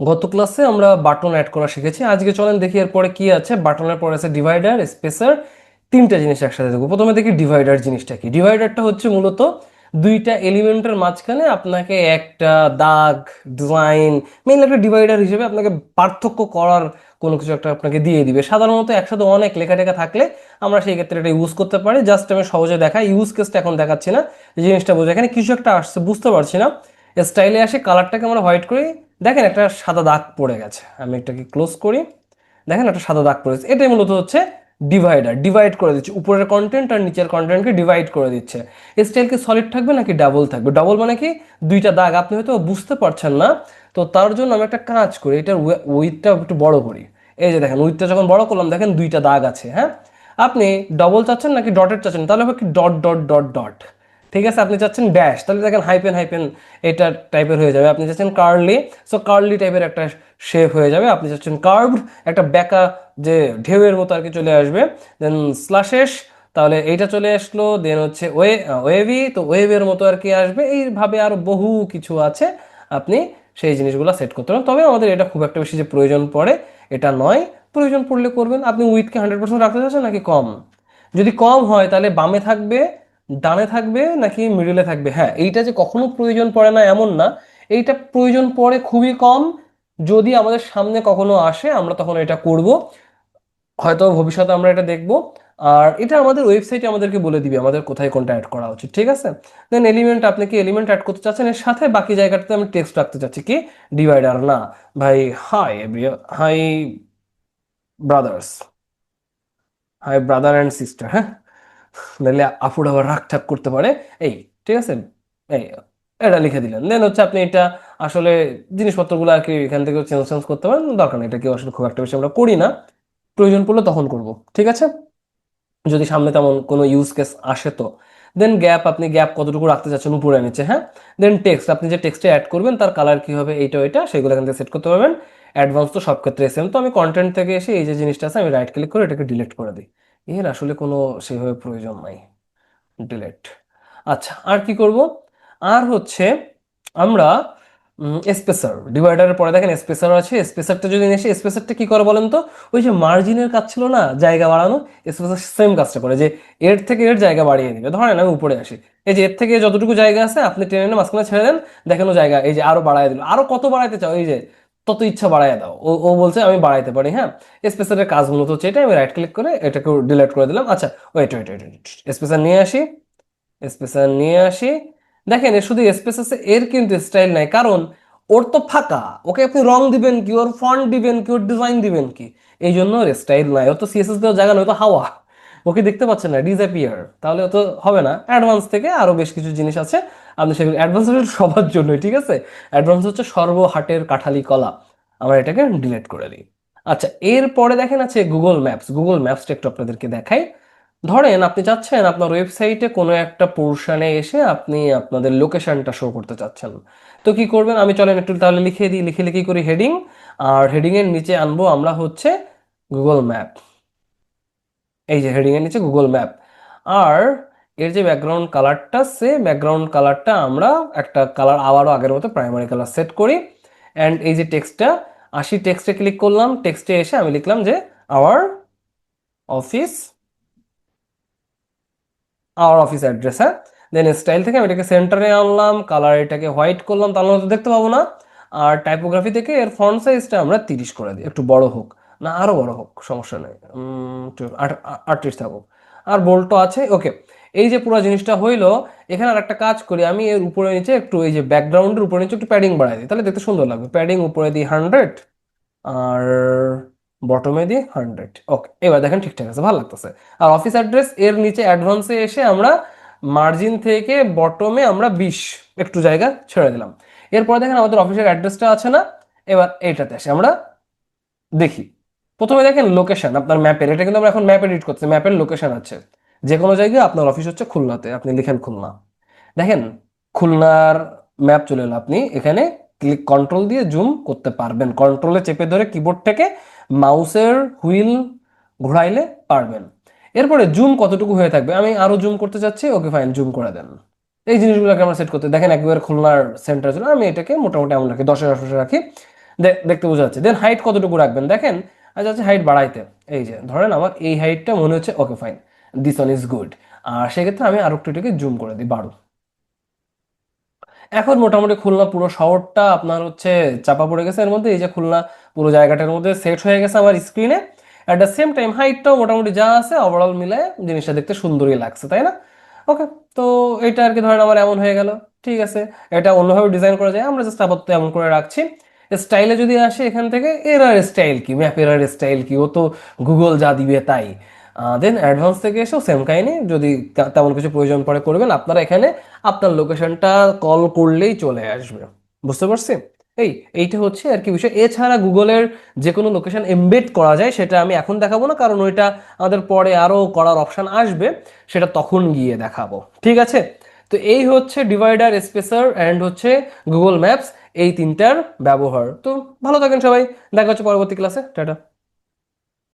গত ক্লাসে আমরা বাটন অ্যাড করা শিখেছি। আজকে চলেন দেখি এরপরে কি আছে। বাটনের পরে আছে ডিভাইডার স্পেসার তিনটা জিনিস একসাথে দেখব। প্রথমে দেখি ডিভাইডার জিনিসটা কি। ডিভাইডারটা হচ্ছে মূলত দুইটা এলিমেন্টের মাঝখানে আপনাকে একটা দাগ ডিজাইন মেইনলি একটা ডিভাইডার হিসেবে আপনাকে পার্থক্য করার কোনো কিছু একটা আপনাকে দিয়ে দিবে। সাধারণত একসাথে অনেক লেখা টেখা থাকলে আমরা সেই ক্ষেত্রে এটা ইউজ করতে পারি। জাস্ট আমি সহজে দেখাই। ইউজ কেসটা এখন দেখাচ্ছি না। জিনিসটা বোঝা এখানে কিছু একটা আসছে, বুঝতে পারছি না। স্টাইলে আসে কালারটাকে আমরা হোয়াইট করি। দেখেন একটা সাদা দাগ পড়ে গেছে। আমি এটাকে ক্লোজ করি। দেখেন একটা সাদা দাগ পড়েছে এটাই মূলত হচ্ছে ডিভাইডার ডিভাইড করে দিচ্ছে। উপরের কন্টেন্ট আর নিচের কন্টেন্টকে ডিভাইড করে দিচ্ছে। স্টাইল কি সলিড থাকবে নাকি ডাবল থাকবে? ডাবল মানে কি? দুইটা দাগ। আপনি হয়তো বুঝতে পারছেন না। তো তার জন্য আমি একটা কাজ করি। এটার উইথটা একটু বড় করি। এই যে দেখেন উইথটা যখন বড় করলাম, দেখেন দুইটা দাগ আছে হ্যাঁ? আপনি ডবল চাচ্ছেন নাকি ডটের চাচ্ছেন? তাহলে হবে কি ডট ডট ডট ডট ঠিক আছে, আপনি চাচ্ছেন ড্যাশ তাহলে দেখেন হাইপেন হাইপেন এটা টাইপের হয়ে যাবে। আপনি চাচ্ছেন কার্লি সো কার্লি টাইপের একটা শেপ হয়ে যাবে। আপনি চাচ্ছেন কার্ভড একটা ব্যাকা যে ঢেউয়ের মতো আর কি চলে আসবে। দেন স্লাশেশ তাহলে এইটা চলে আসলো। দেন হচ্ছে ওয়ে ওয়েভি তো ওয়েভের মতো আর কি আসবে। এইভাবে আরও বহু কিছু আছে। আপনি সেই জিনিসগুলো সেট করতে পারেন। তবে আমাদের এটা খুব একটা বেশি যে প্রয়োজন পড়ে, এটা নয়। প্রয়োজন পড়লে করবেন। আপনি উইথকে হান্ড্রেড পার্সেন্ট রাখতে চাচ্ছেন নাকি কম? যদি কম হয়, তাহলে বামে থাকবে। ডানে থাকবে নাকি মিডলে থাকবে? হ্যাঁ এইটা যে কখনো প্রয়োজন পড়ে না এমন না। এইটা প্রয়োজন পড়ে খুবই কম। যদি আমাদের সামনে কখনো আসে, আমরা তখন এটা করব। হয়তো ভবিষ্যতে আমরা এটা দেখব। আর এটা আমাদের ওয়েবসাইটে আমাদেরকে বলে দিবে, আমাদের কোথায় কোনটা অ্যাড করা উচিত, ঠিক আছে? দেন এলিমেন্ট আপনি কি এলিমেন্ট অ্যাড করতে চাচ্ছেন? এর সাথে বাকি জায়গাটাতে আমি টেক্সট রাখতে চাচ্ছি কি? ডিভাইডার না। ভাই hi hi brothers hi brother and sister হ্যাঁ? নাহলে আপুর আবার রাগ ঠাক করতে পারে। এই, ঠিক আছে? এই, এটা লিখে দিলেন। দেন হচ্ছে আপনি এটা আসলে জিনিসপত্রগুলো আর কি এখান থেকে চেঞ্জ চেঞ্জ করতে পারেন। দরকার নেই, এটা কেউ আসলে খুব একটা বেশি আমরা করি না। প্রয়োজন পড়লে তখন করব, ঠিক আছে? যদি সামনে তেমন কোনো ইউজ কেস আসে তো। দেন গ্যাপ আপনি গ্যাপ কতটুকু রাখতে চাচ্ছেন উপরে নিচে হ্যাঁ? দেন টেক্সট আপনি যে টেক্সটে অ্যাড করবেন, তার কালার কি হবে, এইটা, ওইটা, সেগুলো এখান থেকে সেট করতে পারবেন। অ্যাডভান্স তো সব ক্ষেত্রে সেম তো আমি কন্টেন্ট থেকে এসে এই যে জিনিসটা আছে, আমি রাইট ক্লিক করে এটাকে ডিলিট করে দিই। এর আসলে কোনো সেভাবে প্রয়োজন নাই। ডিলেট আচ্ছা আর কি করব? আর হচ্ছে আমরা স্পেসার ডিভাইডারের পরে দেখেন স্পেসার আছে। স্পেসারটা যদি এসে স্পেসারটা কি করে বলেন তো? ওই যে মার্জিনের কাজ ছিল না, জায়গা বাড়ানো স্পেসার সেম কাজটা করে, যে এর থেকে এর জায়গা বাড়িয়ে দিবে। ধরেন আমি উপরে আসি, এই যে এর থেকে যতটুকু জায়গা আছে, আপনি টেনে মাঝখানে ছেড়ে দেন, দেখানো জায়গা এই যে আরও বাড়ায় দিল। আরও কত বাড়াইতে চাও? এই যে তত ইচ্ছা বাড়ায় দাও। ও ও বলছে, আমি বাড়াইতে পারি। হ্যাঁ স্পেসারের কাজ মূলত হচ্ছে এটা আমি রাইট ক্লিক করে এটাকে ডিলিট করে দিলাম। আচ্ছা ওয়েট ওয়েট ওয়েট স্পেসার নিয়ে আসি। স্পেসার নিয়ে আসি। দেখেন শুধু স্পেস এর কিন্তু স্টাইল নাই। কারণ ওর তো ফাঁকা। ওকে আপনি রং দিবেন কি? ওর ফন্ট দিবেন কি? ওর ডিজাইন দিবেন কি? এই জন্য ওর স্টাইল নাই। ও তো সিএসএস দেওয়ার জায়গা নয় তো হাওয়া। ওকে দেখতে পাচ্ছেন না ডিসঅ্যাপিয়ার তাহলে তো হবে না। অ্যাডভান্স থেকে আরও বেশ কিছু জিনিস আছে। আপনি সেগুলো অ্যাডভান্স হচ্ছে সবার জন্যই, ঠিক আছে? অ্যাডভান্স হচ্ছে সর্বহাটের কাঠালি কলা। আমরা এটাকে ডিলিট করে দিই। আচ্ছা এরপরে দেখেন আছে গুগল ম্যাপস গুগল ম্যাপসটা একটু আপনাদেরকে দেখাই। ধরেন আপনি চাচ্ছেন আপনার ওয়েবসাইটে কোনো একটা পোর্শনে এসে আপনি আপনাদের লোকেশনটা শো করতে চাচ্ছেন। তো কি করবেন? আমি চলেন একটু তাহলে লিখে দিই, লিখে লিখে করি হেডিং আর হেডিং এর নিচে আনব আমরা হচ্ছে গুগল ম্যাপ এই যে হেডিং এর নিচে গুগল ম্যাপ আর এর যে ব্যাকগ্রাউন্ড কালারটা সে ব্যাকগ্রাউন্ড কালারটা আমরা একটা কালার আবারও আগের মতো প্রাইমারি কালার সেট করি। অ্যান্ড এই যে টেক্সটটা আসি টেক্সটে ক্লিক করলাম। টেক্সটে এসে আমি লিখলাম যে our office our office address হ্যাঁ? দেন স্টাইল থেকে আমি এটাকে সেন্টারে আনলাম কালার এটাকে হোয়াইট করলাম, তাহলে তো দেখতে পাবো না। আর টাইপোগ্রাফি থেকে এর ফন্ট সাইজটা আমরা তিরিশ করে দিই, একটু বড় হোক। না আরও বড় হোক, সমস্যা নেই। আটত্রিশ থাকুক। আর বোল্টও আছে ওকে এই যে পুরো জিনিসটা হইল, এখানে আর একটা কাজ করি, আমি এর উপরে নিচে একটু এই যে ব্যাকগ্রাউন্ডের উপরে নিচে একটু প্যাডিং বাড়াই দিই, তাহলে দেখতে সুন্দর লাগবে। প্যাডিং উপরে দিই হান্ড্রেড আর বটমে দিই হান্ড্রেড ওকে এবার দেখেন ঠিকঠাক আছে, ভালো লাগতেছে। আর অফিস অ্যাড্রেস এর নিচে অ্যাডভান্সে এসে আমরা মার্জিন থেকে বটমে আমরা বিশ একটু জায়গা ছেড়ে দিলাম। এরপরে দেখেন আমাদের অফিসের অ্যাড্রেসটা আছে না, এবার এইটাতে আসে, আমরা দেখি। প্রথমে দেখেন লোকেশন আপনার ম্যাপের এটা কিন্তু আমরা এখন ম্যাপ এডিট করছি ম্যাপের লোকেশন আছে। যে কোনো জায়গায় আপনার অফিস হচ্ছে খুলনাতে, আপনি লিখেন খুলনা। দেখেন, খুলনার ম্যাপ চলে এলো আপনি, এখানে ক্লিক কন্ট্রোল দিয়ে জুম করতে পারবেন। কন্ট্রোলে চেপে ধরে কিবোর্ড থেকে মাউসের হুইল ঘোরাইলে পারবেন। এরপরে জুম কতটুকু হয়ে থাকবে? আমি আরও জুম করতে চাচ্ছি, ওকে ফাইন জুম করে দেন। এই জিনিসগুলোকে আমরা সেট করতে, দেখেন একবার খুলনার সেন্টার ছিল আমি এটাকে মোটামুটি এমন রাখি, দশের আশেপাশে রাখি। দেখতে বোঝা যাচ্ছে। দেন হাইট কতটুকু রাখবেন? দেখেন আচ্ছা আচ্ছা হাইট বাড়াইতে। এই যে, ধরেন আমার এই হাইটটা মনে হচ্ছে okay fine this one is good আর সেক্ষেত্রে আমি আরও একটু এটাকে জুম করে দিই বারো এখন মোটামুটি খুলনা পুরো শহরটা আপনার হচ্ছে চাপা পড়ে গেছে, এর মধ্যে এই যে খুলনা পুরো জায়গাটার মধ্যে সেট হয়ে গেছে আমার স্ক্রিনে অ্যাট দ্য সেম টাইম হাইটটাও মোটামুটি যা আছে ওভারঅল মিলে জিনিসটা দেখতে সুন্দরই লাগছে, তাই না? ওকে তো এটা আর কি ধরেন আমার এমন হয়ে গেল। ঠিক আছে, এটা অন্যভাবে ডিজাইন করা যায়, আমরা জাস্ট আপাতত এমন করে রাখছি। স্টাইলে যদি আসে এখান থেকে এরার স্টাইল কি? ম্যাপ এরার স্টাইল কি? ও তো গুগল যা দিবে তাই। দেন অ্যাডভান্স থেকে এসেও সেম কাহিনী। যদি তেমন কিছু প্রয়োজন পড়ে করবেন, আপনারা এখানে আপনার লোকেশনটা কল করলেই চলে আসবে। বুঝতে পারছি? এই, এইটা হচ্ছে আর কি বিষয়। এছাড়া গুগলের যে কোনো লোকেশন এমবেড করা যায়, সেটা আমি এখন দেখাবো না, কারণ ওইটা আমাদের পরে আরও করার অপশন আসবে, সেটা তখন গিয়ে দেখাবো। ঠিক আছে? তো এই হচ্ছে ডিভাইডার স্পেসার অ্যান্ড হচ্ছে গুগল ম্যাপস এই তিনটার ব্যবহার। তো ভালো থাকেন সবাই। দেখা হচ্ছে পরবর্তী ক্লাসে টাটা।